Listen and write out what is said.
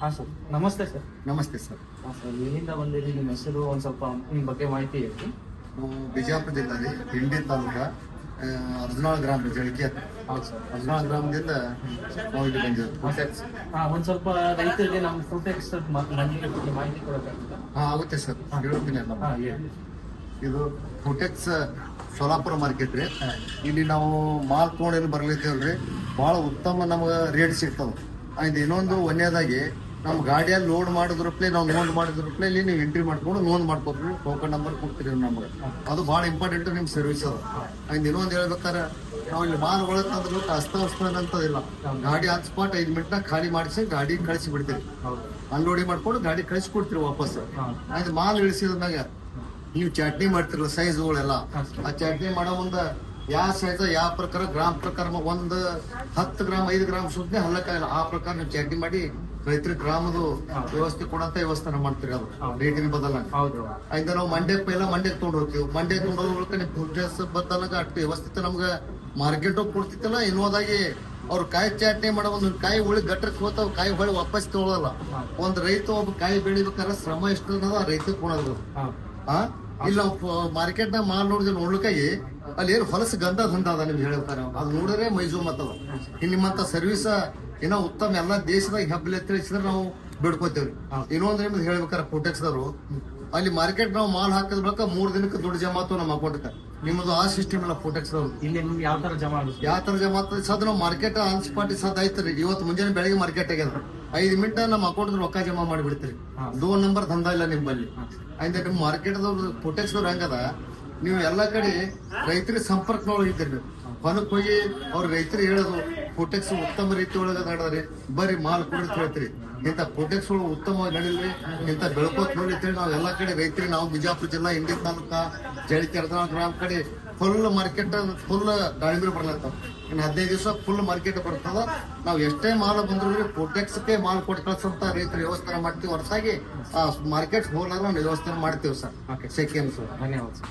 ಹಾಂ ಸರ್ ನಮಸ್ತೆ ಸರ್ ನಮಸ್ತೆ ಸರ್ ಹಾಂ ಸರ್ ಎಲ್ಲಿಂದ ಬಂದಿರಿ ನಿಮ್ಮ ಹೆಸರು ಒಂದು ಸ್ವಲ್ಪ ನಿಮ್ಮ ಬಗ್ಗೆ ಮಾಹಿತಿ ಹೇಳಿ ನಾವು ಬಿಜಾಪುರ ಜಿಲ್ಲೆ ಹಿಂಡಿ ತಾಲೂಕ ಅರ್ಜುನಾಳ ಗ್ರಾಮ ಜಳಿಕೆ ಹೌದು ಸರ್ ಅರ್ಜುನಾಳ ಗ್ರಾಮದಿಂದ ನಾವು ಇಲ್ಲಿ ಹಾಂ ಒಂದು ಸ್ವಲ್ಪ ರೈತರಿಗೆ ನಮ್ಮ ಫುಟೆಕ್ಸ್ ಮಂಡಿಗೆ ಬಗ್ಗೆ ಮಾಹಿತಿ ಕೊಡೋಕ್ಕಾಗುತ್ತಾ? ಹಾ ಆಗುತ್ತೆ ಸರ್ ಹೇಳ್ತೀನಿ ಅಲ್ಲ. ಹಾಂ ಹೇಳಿ. ಇದು ಫುಟೆಕ್ಸ್ ಸೋಲಾಪುರ ಮಾರ್ಕೆಟ್ ರೀ. ಇಲ್ಲಿ ನಾವು ಮಾಲ್ ತಗೊಂಡೇನು ಬರ್ಲಿದ್ದೇವಲ್ರಿ ಭಾಳ ಉತ್ತಮ ನಮಗೆ ರೇಟ್ ಸಿಗ್ತಾವ. ಇದು ಇನ್ನೊಂದು ಒಂದೇದಾಗಿ ನಮ್ಮ ಗಾಡಿಯಲ್ಲಿ ಲೋಡ್ ಮಾಡಿದ್ರಪ್ಲೆ ನಾವು ನೋಂದ್ ಮಾಡಿದ್ರಪ್ಲೆ ಇಲ್ಲಿ ನೀವು ಎಂಟ್ರಿ ಮಾಡ್ಕೊಂಡು ನೋಂದ್ ಮಾಡ್ಕೊತೀವಿ ಟೋಕನ್ ನಂಬರ್ ಕೊಡ್ತೀರಿ ನಮ್ಗೆ. ಅದು ಭಾಳ ಇಂಪಾರ್ಟೆಂಟ್ ನಿಮ್ಮ ಸರ್ವಿಸ್ ಅದು. ಹಂಗೆ ಇನ್ನೊಂದು ಹೇಳ್ಬೇಕಾರೆ ನಾವು ಇಲ್ಲಿ ಮಾಲ್ ಒಳಗೆ ಅಸ್ತ ಅಂತದಿಲ್ಲ ಗಾಡಿ ಆನ್ ಸ್ಪಾಟ್ ಐದು ಮಿನಿಟ್ನಾಗ ಖಾಲಿ ಮಾಡಿಸಿ ಗಾಡಿ ಕಳಿಸಿ ಬಿಡ್ತೀರಿ ಹೌದು ಅನ್ಲೋಡಿಂಗ್ ಮಾಡ್ಕೊಂಡು ಗಾಡಿ ಕಳಿಸಿ ಕೊಡ್ತೀರಿ ವಾಪಸ್. ಅದು ಮಾಲ್ ಇಳಿಸಿದ್ಮ್ಯಾಗ ನೀವು ಚಟ್ನಿ ಮಾಡ್ತಿರಲ್ಲ ಸೈಜ್ಗಳೆಲ್ಲ ಆ ಚಟ್ನಿ ಮಾಡೋ ಮುಂದ ಯಾವ ಸೈಜ್ ಯಾವ ಪ್ರಕಾರ ಗ್ರಾಮ ಪ್ರಕಾರ ಒಂದು ಹತ್ತು ಗ್ರಾಮ್ ಐದು ಗ್ರಾಮ್ ಸುದ್ದಿ ಹಲ್ಲಕ್ಕಾಗಲ್ಲ ಆ ಪ್ರಕಾರ ನೀವು ಚಟ್ನಿ ಮಾಡಿ ರೈತರ ಗ್ರಾಮದ ವ್ಯವಸ್ಥೆ ಕೊಡಂತ ವ್ಯವಸ್ಥೆ ಮಾಡ್ತೀರಿ ಅದು. ರೇಟಿನ ಬದಲ ಅದಿಂದ ನಾವು ಮಂಡ್ಯಕ್ಕೆ ಪೈಲ ಮಂಡ್ಯಕ್ಕೆ ತೊಗೊಂಡು ಹೋಗ್ತೀವಿ. ಮಂಡ್ಯ ತೊಗೊಂಡು ಹೋಗ್ಲಿಕ್ಕೆ ನೀವು ಫುಡ್ರೆಸ್ ಬದಲಾಗ ಅಷ್ಟು ವ್ಯವಸ್ಥಿತ ನಮ್ಗೆ ಮಾರ್ಕೆಟ್ ಹೋಗಿ ಕೊಡ್ತಿತ್ತಲ್ಲ ಇನ್ನೋದಾಗಿ ಅವ್ರು ಕಾಯಿ ಚಾಟ್ನಿ ಮಾಡೋ ಒಂದು ಕಾಯಿ ಉಳಿ ಗಟ್ಟಕ್ಕೆ ಹೋತಾವ ಕಾಯಿ ಹೊಳಿ ವಾಪಸ್ ತೊಗೊಳಲ್ಲ. ಒಂದ್ ರೈತ ಒಬ್ಬ ಕಾಯಿ ಬೆಳಿಬೇಕಾದ್ರೆ ಶ್ರಮ ಎಷ್ಟು ಅನ್ನೋದು ಆ ರೈತ ಕೊಡೋದು. ಹಾಂ ಇಲ್ಲ ಮಾರ್ಕೆಟ್ ನಾಗ ಮಾಲ್ ನೋಡಿದ್ರೆ ನೋಡ್ಲಿಕ್ಕಾಗಿ ಅಲ್ಲಿ ಏನು ಹೊಲಸು ಗಂಧ ದಂಧ ಅದ ನಿಮ್ಗೆ ಹೇಳ್ತಾರೆ ಅದು ನೋಡಿದ್ರೆ ಮೈಸೂರು ಮತ್ತದ ಇಲ್ಲಿ ನಿಮ್ಮಂತ ಸರ್ವಿಸ್ ಏನೋ ಉತ್ತಮ ಎಲ್ಲಾ ದೇಶದಾಗ ಹೆಬ್ಬಲ್ ತಿಳಿಸಿದ್ರೆ ನಾವು ಬಿಡ್ಕೋತೇವ್ರಿ. ಇನ್ನೊಂದು ನಿಮ್ದು ಹೇಳ್ಬೇಕಾರೆ ಕೋಟೆಕ್ಸ್ದವರು ಅಲ್ಲಿ ಮಾರ್ಕೆಟ್ ನಾವು ಮಾಲ್ ಹಾಕಿದ ಬಳಿಕ ಮೂರ್ ದಿನಕ್ಕೆ ದುಡ್ಡು ಜಮಾತು ನಮ್ಮ ಅಕೌಂಟ್ ನಿಮ್ಮದು ಆ ಸಿಸ್ಟಮ್ ಇಲ್ಲ ಅವರು. ಇಲ್ಲಿ ನಿಮ್ಗೆ ಯಾವ ತರ ಜಮಾ ಯಾವ ತರ ಜಮಾತ? ಸದ್ ನಾವು ಮಾರ್ಕೆಟ್ ಆನ್ ಸ್ಪಾಟ್ ಸದ್ ಐತ್ರಿ ಇವತ್ತು ಮುಂಜಾನೆ ಬೆಳಗ್ಗೆ ಮಾರ್ಕೆಟ್ ಆಗ್ಯದ ಐದು ಮಿನಿಟ್ ನಮ್ಮ ಅಕೌಂಟ್ ರೊಕ್ಕ ಜಮಾ ಮಾಡಿಬಿಡ್ತೀರಿ. ಲೋನ್ ನಂಬರ್ ದಂಧ ಇಲ್ಲ ನಿಮ್ಮಲ್ಲಿ. ಅಂದ್ರೆ ನಿಮ್ಮ ಹಂಗದ ನೀವು ಎಲ್ಲ ಕಡೆ ರೈತರಿಗೆ ಸಂಪರ್ಕ ಇದ್ದೀರಿ ನೀವು. ಹೊಲಕ್ಕೆ ಹೋಗಿ ಅವ್ರ ರೈತರು ಹೇಳೋದು ಪ್ರೊಟೆಕ್ಸ್ ಉತ್ತಮ ರೀತಿ ಒಳಗೆ ನಡೆದ್ರಿ. ಬರೀ ಮಾಲ್ ಕೊಡಿ ಅಂತ ಹೇಳ್ತೀರಿ. ಇಂಥ ಪ್ರೊಟೆಕ್ಸ್ಗಳು ಉತ್ತಮವಾಗಿ ನಡೀಲಿ ಇಂಥ ಬೆಳ್ಕೋತ್ ನೋಡಿ ಅಂತೇಳಿ ನಾವು ಎಲ್ಲಾ ಕಡೆ ರೈತರಿಗೆ ನಾವು ಬಿಜಾಪುರ ಜಿಲ್ಲಾ ಇಂಡಿ ತಾಲೂಕ ಜಳಿಕೆ ಗ್ರಾಮ ಕಡೆ ಫುಲ್ ಮಾರ್ಕೆಟ್ ಫುಲ್ ದಾಳಿಂಬೆ ಬರ್ಲತ್ತಾವ ಇನ್ನು ಹದಿನೈದು ದಿವಸ ಫುಲ್ ಮಾರ್ಕೆಟ್ ಬರ್ತದ. ನಾವು ಎಷ್ಟೇ ಮಾಲ್ ಬಂದ್ರು ಪ್ರೊಟೆಕ್ಸ್ಗೆ ಮಾಲ್ ಕೊಟ್ಟು ಕಳ್ಸಂತ ರೈತರು ವ್ಯವಸ್ಥೆ ಮಾಡ್ತೀವಿ. ಹೊರತಾಗಿ ಮಾರ್ಕೆಟ್ ಹೋಲಾಗ ನಾವು ವ್ಯವಸ್ಥೆ ಮಾಡ್ತೀವಿ ಸರ್. ಓಕೆ ಸೆಕೆಂಡ್ ಸರ್ ಧನ್ಯವಾದ ಸರ್